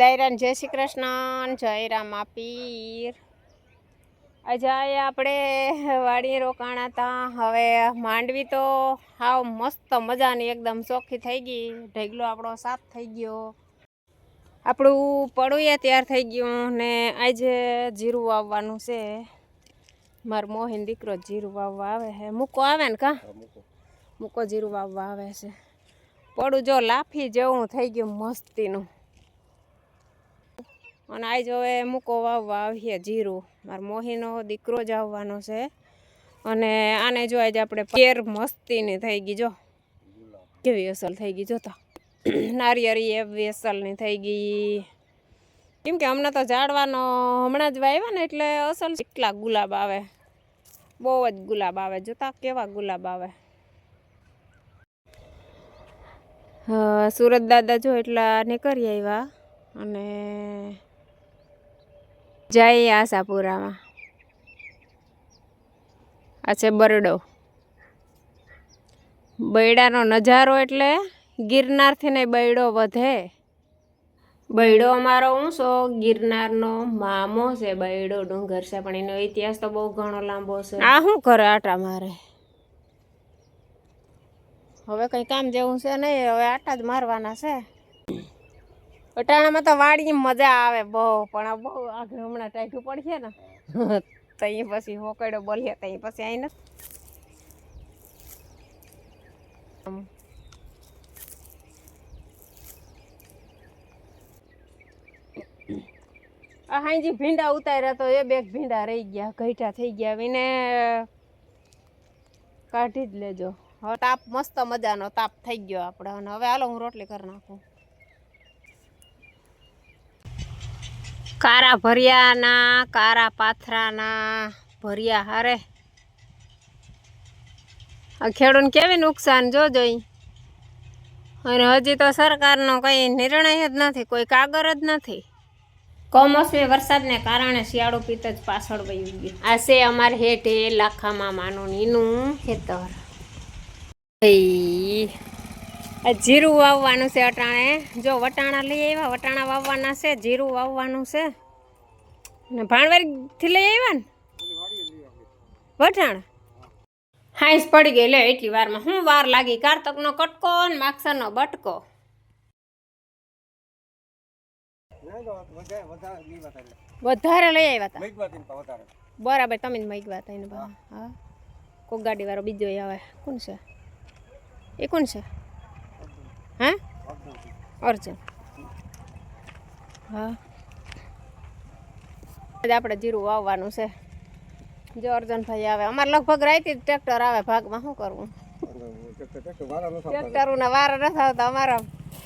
બધાયરાન જય શ્રી કૃષ્ણ જય રામ પીર આજે આયા આપણે વાડી રોકાણા હતા હવે માંડવી તો હાવ મસ્ત મજાની એકદમ ચોખ્ખી થઈ ગઈ. ઢગલો આપણો સાફ થઈ ગયો. આપણું પડુએ તૈયાર થઈ ગયું ને આજે જીરું વાવવાનું છે. મારો મોહીન દીકરો જીરું વાવવા આવે છે મૂકો આવે ને કા? મૂકો જીરું વાવવા આવે છે. પડું જો લાફી જેવું થઈ ગયું મસ્તીનું. અને આજ હવે મૂકો વાવવા આવીએ જીરું. મારો મોહીનો દીકરો જ આવવાનો છે. અને આને જો આજે આપણે કેર મસ્તીની થઈ ગઈ જો. કેવી અસલ થઈ ગઈ જોતા નારિયેળી એવી અસલની થઈ ગઈ. કેમ કે હમણાં તો ઝાડવાનો હમણાં જ વાવ્યા ને એટલે અસલ કેટલા ગુલાબ આવે. બહુ જ ગુલાબ આવે. જોતા કેવા ગુલાબ આવે. હા, સુરત દાદા જો એટલા નીકળી આવ્યા. અને જય આશાપુરામાં. આ છે બરડો. બૈડાનો નજારો એટલે ગિરનારથી ને બૈડો વધે. બૈડો અમારો ઊંચો, ગિરનારનો મામો છે, બૈડો ડુંગર છે, પણ એનો ઇતિહાસ તો બહુ ઘણો લાંબો છે. આ શું કરે આટા મારે? હવે કંઈ કામ જેવું છે નહીં, હવે આટા જ મારવાના છે. અટાણામાં તો વાડી મજા આવે બહુ, પણ આ બહુ આગળ હમણાં ટાઈટું પડશે ને તઈ પછી હોકડો બોલીએ તઈ પછી આવીને આ હાંજી ભીંડા ઉતાર્યા તો એ બે ભીંડા રહી ગયા ઘઈટા થઈ ગયા, વિને કાઢી જ લેજો. હવે તાપ, મસ્ત મજાનો તાપ થઈ ગયો આપણે, અને હવે હાલો હું રોટલી કરી નાખું. કારા ભર્યાના, કારા પાથરાના, ભર્યા હારે. આ ખેડૂને કેવી નુકસાન જોજો જોઈ? અને હજી તો સરકારનો કંઈ નિર્ણય જ નથી, કોઈ કાગર જ નથી. કમોસમી વરસાદને કારણે શિયાળો પિત્ત જ પાછળ વયું ગયું. આ છે અમારે હેઠે લાખામાં માનું એનું ખેતર. જીરું વાવવાનું છે અટાણે. જો વટાણા લઈ આવ્યા, વટાણા વાવવાના છે, જીરું વાવવાનું છે. ને ભાણવારીથી લઈ આવ્યા ને? વટાણા? હાઈસ પડી ગઈ લે એટલી વારમાં. હું વાર લાગી? કારતકનો કટકો ને માગસરનો બટકો. વધારે લઈ આવ્યા હતા બરાબર, તમે જ મગ્યા હતા એને હા. કોક ગાડી વાળો બીજો આવે. કોણ છે? એ કોણ છે? હા? અર્જુન. હા. આપણે જીરું વાવવાનું છે. જો અર્જુનભાઈ આવે. અમારે લગભગ રાઈતી જ ટ્રેક્ટર આવે ભાગમાં. શું કરવું? ટ્રેક્ટરોના વારો નથી આવતા અમારા.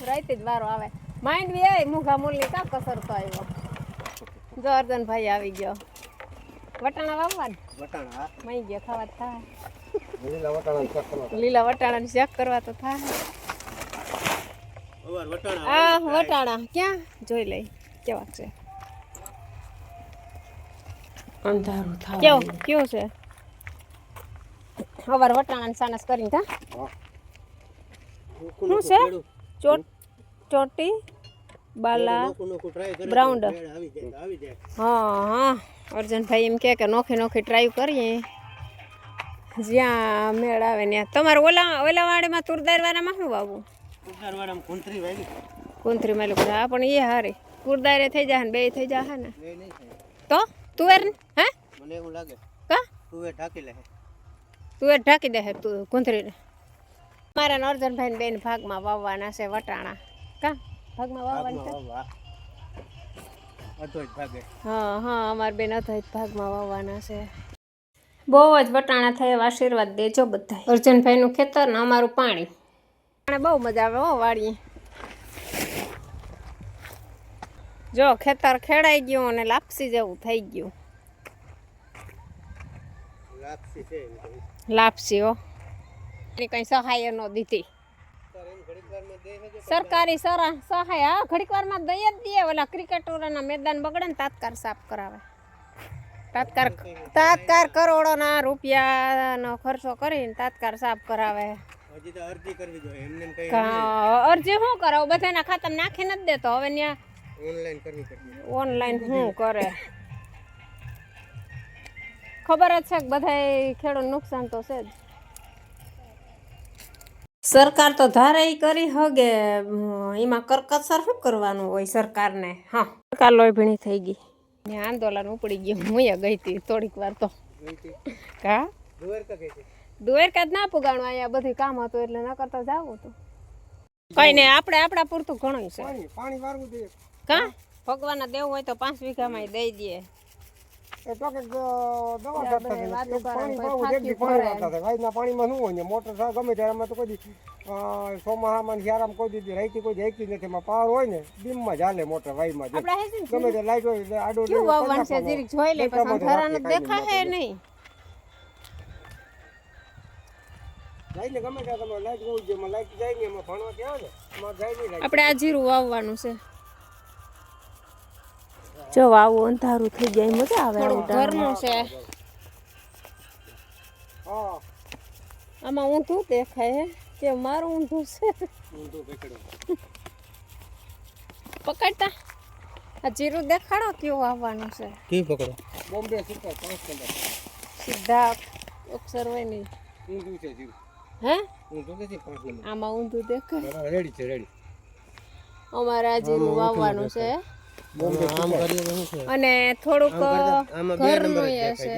રાઈતી જ વારો આવે. માઇન્ડ બી આવી મૂઘા મૂલની કા કસર તો આવ્યો જો અર્જુનભાઈ આવી ગયો. વટાણા વાવવા ને ગયો ગયા ખાવા થાય. લીલા વટાણા ચેક કરવા તો થાય. આ વટાણા ક્યાં? જોઈ લઈ. કેવા છે? અંધારું થાય. કેવો? કેવો છે? હવાર વટાણા ને સાનસ કરીને કા? શું છે? ચોટ ચોટી બાલા બ્રાઉન્ડ. હા હા. અર્જુનભાઈ એમ કે કે નોખી નોખી ટ્રાય કરીએ. જ્યાં મેળ આવે ત્યાં. તમારે ઓલા ઓલા વાડીમાં તુરદાર વાળામાં શું વાવવું? કુંતરી માં લોકો હા પણ એ હારી. કુરદારે થઈ જાય ને બે થઈ જાય ને. તો? તુવેર ને? હે? મને એવું લાગે. કા? તુવેર ઢાંકી લે તુવેર ઢાંકી દે તું કુંથરી મારા ને અર્જુનભાઈ બેન ભાગમાં વાવવાના છે વટાણા. કા? ભાગમાં વાવવાના છે? હા હા અમારા બેન હતા ભાગમાં વાવવાના છે. બહુ જ વટાણા થાય એવા આશીર્વાદ દેજો બધા અર્જુનભાઈનું ખેતર ને અમારું પાણી. બહુ મજા આવે હો વાળીએ. જો ખેતર ખેડાઈ ગયું અને લાપસી જેવું થઈ ગયું. લાપસી હો. કઈ સહાય ન દીધી. સરકારી સરા સહાય હા ઘડીક વારમાં દઈ જ દે ઓલા ક્રિકેટોના મેદાન બગડે ને તાત્કાર સાફ કરાવે. તાત્કાલ તાત્કાલ કરોડોના રૂપિયાનો ખર્ચો કરીને તાત્કાલ સાફ કરાવે. હજી તો અરજી કરવી જોઈએ. એમને એમ કઈ અરજી શું કરો બધાના ખાતા નાખી નથી દેતો. હવે ત્યાં ઓનલાઈન કરવી પડતી ઓનલાઈન શું કરે? ખબર જ છે કે બધાય ખેડૂત નુકસાન તો છે જ. સરકાર તો ધારે ઈ કરી હગે. એમાં કરકસર શું કરવાનું હોય સરકારને? હા. સરકાર લોહી ભીણી થઈ ગઈ. ને આંદોલન ઉપડી ગયું. હું ગઈ હતી થોડીક વાર તો. કા? દ્વારકા જ ના પુગાણું અહીંયા બધું કામ હતું એટલે ન કરતા જાવ હતું. કઈ નહીં આપણે આપણા પૂરતું ઘણું છે. પાણી વારવું જોઈએ. કા? ભગવાનના દેવું હોય તો પાંચ વીઘામાં દઈ દઈએ. ને મોટર ગમે ત્યારે અમે તો કોઈ શિયાળામાં કોઈ દી રાઈતી કોઈ જઈતી નથી. એમાં પાવર હોય ને બીમમાં ચાલે મોટર ને ગમે તે લાઈટ હોય આડો જોઈ લે દેખાય નહીં. આપણે આ જીરું વાવવાનું છે. જો વાવો અંધારું થઈ જાય મજા આવે ઘરનું છે. હા. આમાં ઊંધું દેખાય હે કે મારું ઊંધું છે. પકડતા? આ જીરું દેખાડો કેવું વાવવાનું છે. કી પકડો? બોમ્બે સુપર પાંચ નંબર સીધા અક્ષર હોય નહીં ઊંધું છે જીવ હે? ઊંધું નથી પાંચ આમાં ઊંધું દેખાય. રેડી છે રેડી અમારે આ વાવવાનું છે. અને થોડુંક ઘરનું એ છે.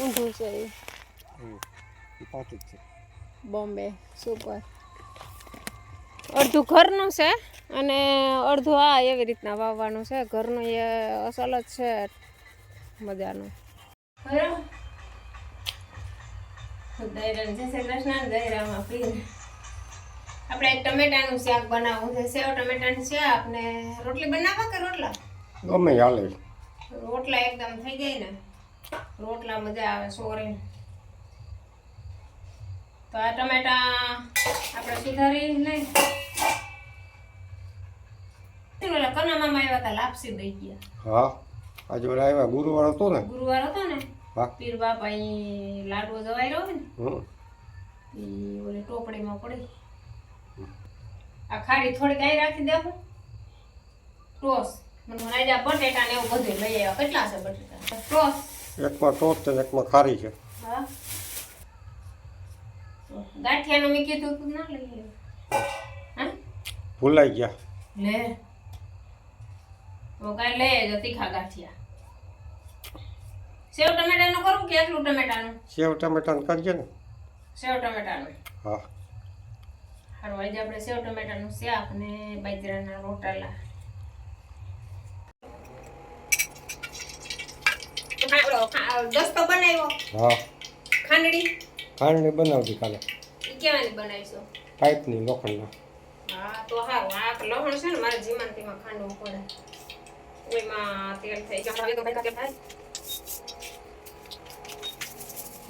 ઊંધું છે એ. છે. બોમ્બે સુપર. અડધું ઘરનું છે અને અડધું આ એવી રીતના વાવવાનું છે. ઘરનું એ અસલ જ છે. મજાનું. આપણે ટમેટાનું શાક બનાવવું છે. સેવ ટમેટાનું શાક ને રોટલી બનાવવા કે રોટલા? ગમે હાલે. રોટલા એકદમ થઈ જાય ને. રોટલા મજા આવે સોરે. તો આ ટમેટા આપણે સુધારી લઈ કના મામા આવ્યા હતા લાપસી દઈ ગયા. હા આજે આવ્યા ગુરુવાર હતો ને. ગુરુવાર હતો ને? હા. પીર અહીં લાડવો જવાઈ રહ્યો ને એ ઓલી ટોપડીમાં પડી. આ ખાડી થોડી આઈ રાખી દેવું ટોસ. મને રાજા બટેટા ને એવું બધું લઈ આવ્યા. કેટલા છે બટેટા? ટોસ. એકમાં ટોસ્ટ છે એકમાં ખારી છે. હા. ગાંઠિયાનું મેં કીધું તું ના લઈ હા? ભૂલાઈ ગયા. લે. તો કાંઈ લઈ જો તીખા ગાંઠિયા. સેવ ટમેટાનું કરું કે એકલું ટમેટાનું? સેવ ટમેટાનું કરજે ને. સેવ ટમેટાનું. હા. હારું આજે આપણે સેવ ટમેટાનું શાક ને બાજરાના રોટલા. દસ્તો બનાવ્યો. હા. ખાંડડી ખાંડડી બનાવતી કાલે. ઈ કેવાની બનાવીશું? પાઇપની લોખંડના. હા તો હા આ લહણ છે ને મારે જીમાંતીમાં ખાંડવું પડે. એમાં તેલ થઈ જાય હવે તો ભાઈ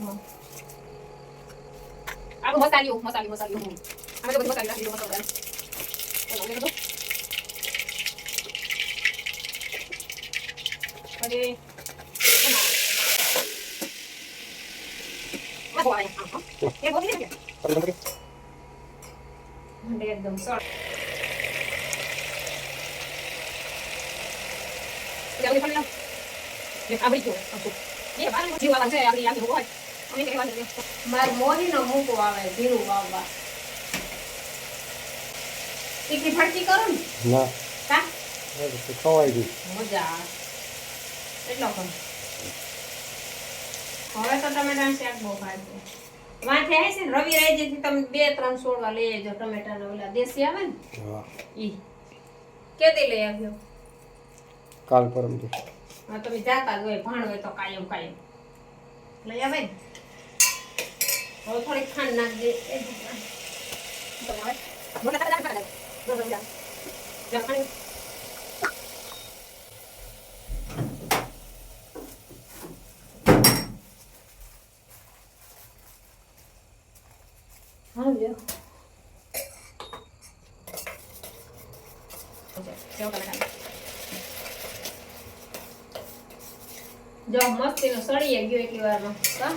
તેલ થાય હમ. આપણું મસાલિયું મસાલિયું મસાલિયું હમ. અમે તો બધું મસાલિયું નાખી દીધું મસાલો એમ. ચલો, મેં કીધું. પછી બનાવો. વાહ, વાહ, હા, હા. એ બોલી ને કે? મંડે એકદમ સળ જલ્દી ફરી લો એ આવડી ગયો આખું. એ બાર જીવ આવવાનું માર મોહીનો મૂકો આવે જીરું વાવવા. ટીકી ફડકી કરો ને? ના. કા? ખવાઈ ગઈ મજા એટલો કર હવે તો ટમેટાનું શાક બહુ ભાવે વાંચે આવે છે ને રવિ રાજ્યથી તમે બે ત્રણ છોડવા લઈ આવજો ટમેટાના ઓલા દેશી આવે ને? ઈ. કેદી લઈ આવ્યો કાલ પરમથી હા તમે જાતા જ હોય ભાણ હોય તો કાયમ કાયમ. લઈ આવે ને? હવે થોડીક ખાંડ નાખજે જો જો જા. જા ખાંડ. હા લ્યો સેવ ટમેટાનું. જો મસ્તી નો સળીએ ગયો એટલી વારમાં હા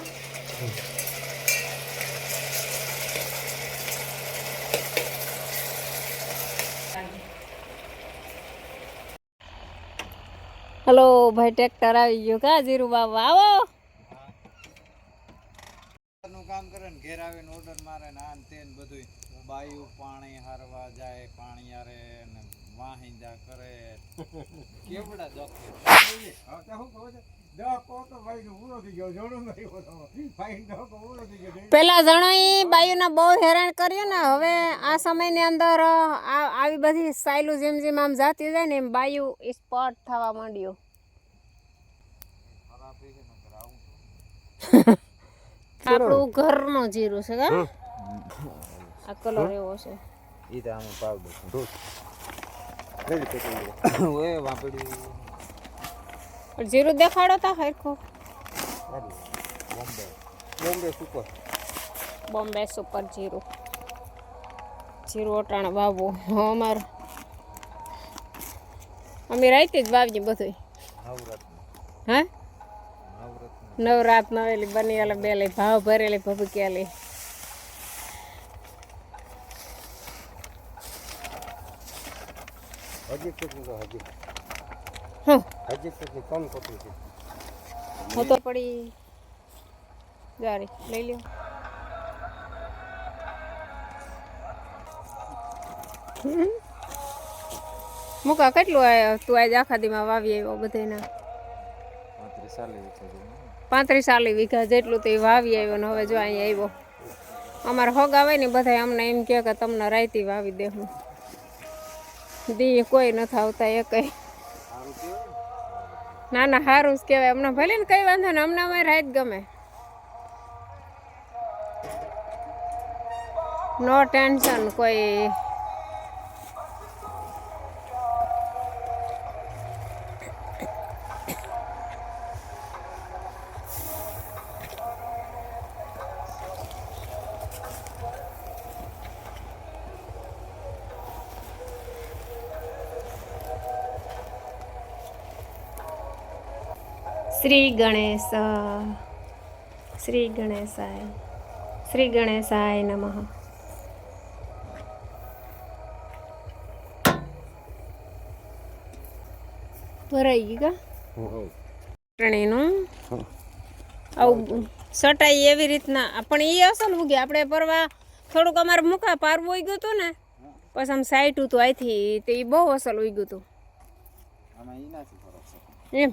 હલો ભાઈ ટ્રેક્ટર આવી ગયું કા? જીરું બાબા આવો. નું કામ કરે ને ઘેર આવીને ઓર્ડર મારે ને આ ને તે બધું બાયું પાણી હારવા જાય પાણી હારે ને વાહિંદા કરે. કેવડા નું ગયો પેલા જણાઈ બાયુને બહુ હેરાન કર્યું ને હવે આ સમયની અંદર આ આવી બધી સાયલું જેમ જેમ આમ જાતી જાય ને એમ બાયુ સ્પોટ થવા માંડ્યું. આપણું ઘરનું જીરું છે કા? આ કલર એવો છે. ઈ તો આમાં પાવડર ઓય વાપડી પણ જીરું દેખાડો તા હરખો. બોમ્બે બોમ્બે સુપર. બોમ્બે સુપર જીરું. જીરું ઓટાણ વાવો અમાર. અમે રાતે જ વાવીએ બધું હા હે? નવરાત નવેલી બની બેલી ભાવ ભરેલી ભભકેલી હજી હું? તો પડી જારી લઈ લ્યો. મુકા કેટલું તું આજ આખા દીમાં વાવી આવ્યો બધાના પાંત્રીસ ચાલીસ વીઘા જેટલું તે વાવી આવ્યો ને હવે જો અહીંયા આવ્યો. અમારે હોગ આવે ને બધા અમને એમ કહે કે તમને રાયતી વાવી દે હું. દી કોઈ નથી આવતા એ સારું ના ના સારું જ કહેવાય. અમને ભલે ને કઈ વાંધો ને અમને અમારે રાત ગમે. નો ટેન્શન કોઈ શ્રી ગણેશ શ્રી ગણેશાય શ્રી ગણેશાય નમઃ. ભરાઈ ગઈ કા? આવું સટાઈ એવી રીતના. પણ એ અસલ ઉગી આપણે પરવા થોડુંક અમારે મૂકા પારવું ઉગ્યું હતું ને પછી આમ સાઈટ હતું અહીંથી તે બહુ અસલ ઉગ્યું હતું એમ.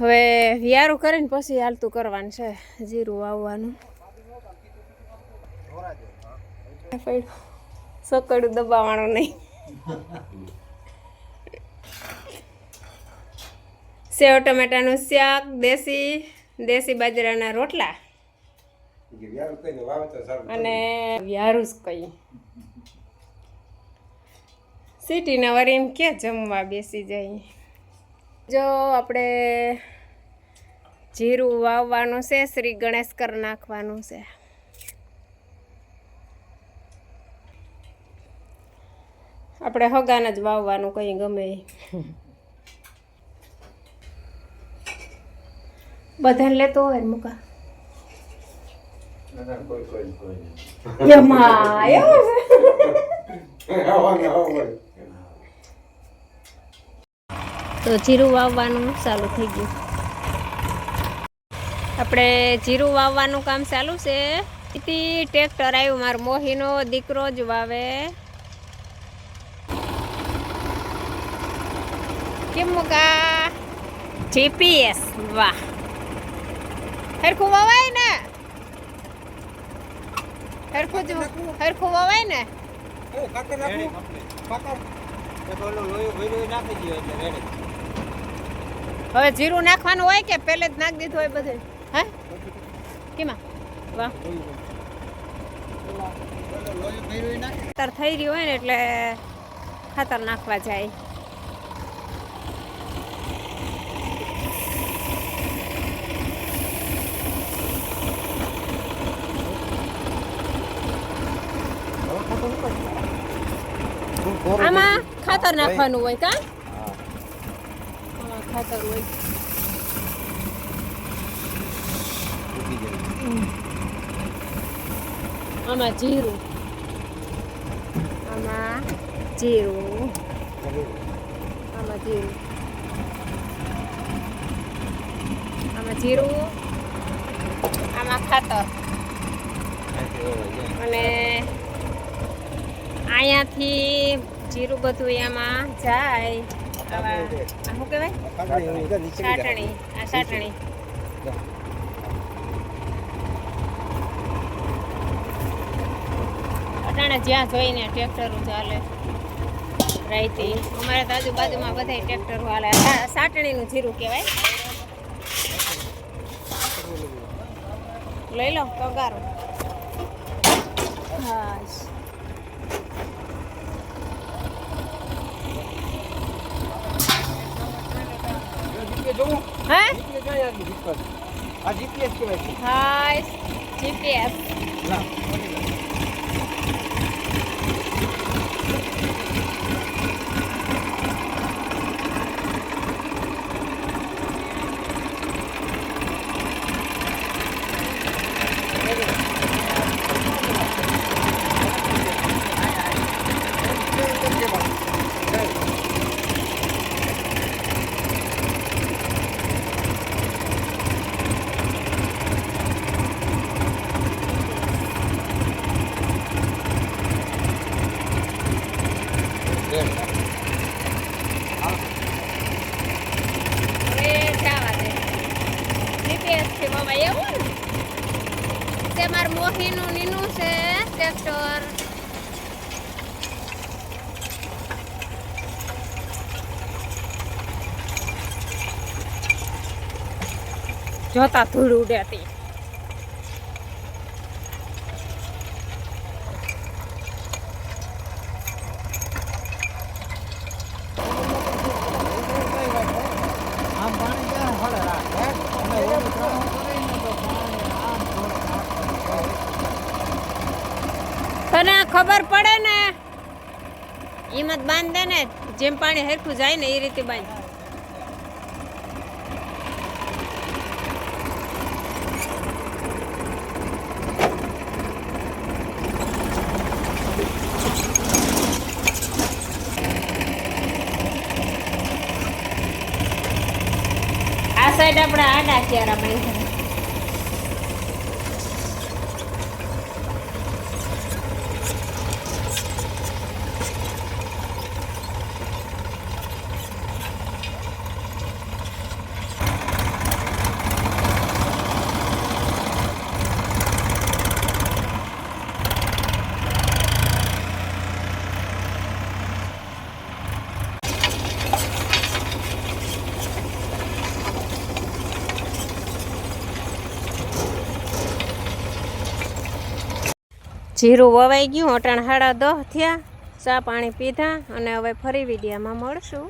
હવે વિયારું કરીને પછી હાલતું કરવાનું છે જીરું વાવવાનું. સકડું દબાવવાનું નહીં. સેવ ટમેટાનું શાક દેશી દેશી બાજરાના રોટલા. અને વ્યારું જ કઈ સિટીના વરી એમ કે જમવા બેસી જાય? જો આપણે જીરું વાવવાનું છે શ્રી ગણેશ કર નાખવાનું છે. આપણે હગાન જ વાવવાનું કંઈ ગમે. બધાને લેતો હોય મૂકા? મુકા કોઈ કોઈ કોઈ એમાં એવું છે આવવાનું આવવાનું તો જીરું વાવવાનું ચાલુ થઈ ગયું. આપણે જીરું વાવવાનું કામ ચાલુ છે. તેથી ટ્રેક્ટર આવ્યું મારો મોહીનો દીકરો જ વાવે. કેમ મુકા જીપીએસ વાહ. હરખું વવાય ને? હરખું જ હરખું વવાય ને? હવે જીરું નાખવાનું હોય કે પહેલે જ નાખી દીધું હોય બધે? હે? કેમાં? વાહ. ખાતર થઈ રહ્યું હોય ને એટલે ખાતર નાખવા જાય આમાં ખાતર નાખવાનું હોય કા? આમાં ખાતર હોય. આમાં જીરું. આમાં જીરું. આમાં જીરું. આમાં જીરું. આમાં ખાતર. અને અહીંયાથી જીરું બધું એમાં જાય. આવા શું કહેવાય? સાટણી. આ સાટણી. અટાણે જ્યાં જોઈને ટ્રેક્ટરો ચાલે. રાઈતી. અમારે તો આજુબાજુમાં બધા ટ્રેક્ટરો હાલે સાટણીનું જીરું કહેવાય. લઈ લો પગારો હા હે? આ જીપીએસ કહેવાય છે. હાય જીપીએસ એ જવા દે બાબા એવું ને? તે માર મોહીનું નીનું છે ટ્રેક્ટર. જોતા ધૂળ ઉડે હતી આમ પાણી ક્યાં ફળે રાખે અને ઓલું ત્રણ કરીને તો પાણી આમ થોડું તને ખબર પડે ને હિંમત બાંધ ને, જેમ પાણી હરખું જાય ને એ રીતે બાંધ. આ સાઈડ આપણે આડા ક્યારા બાંધ્યા. જીરું વવાઈ ગયું, અટાણ હાડા દહ થયા, ચા પાણી પીધા અને હવે ફરી વિડીયામાં મળશું.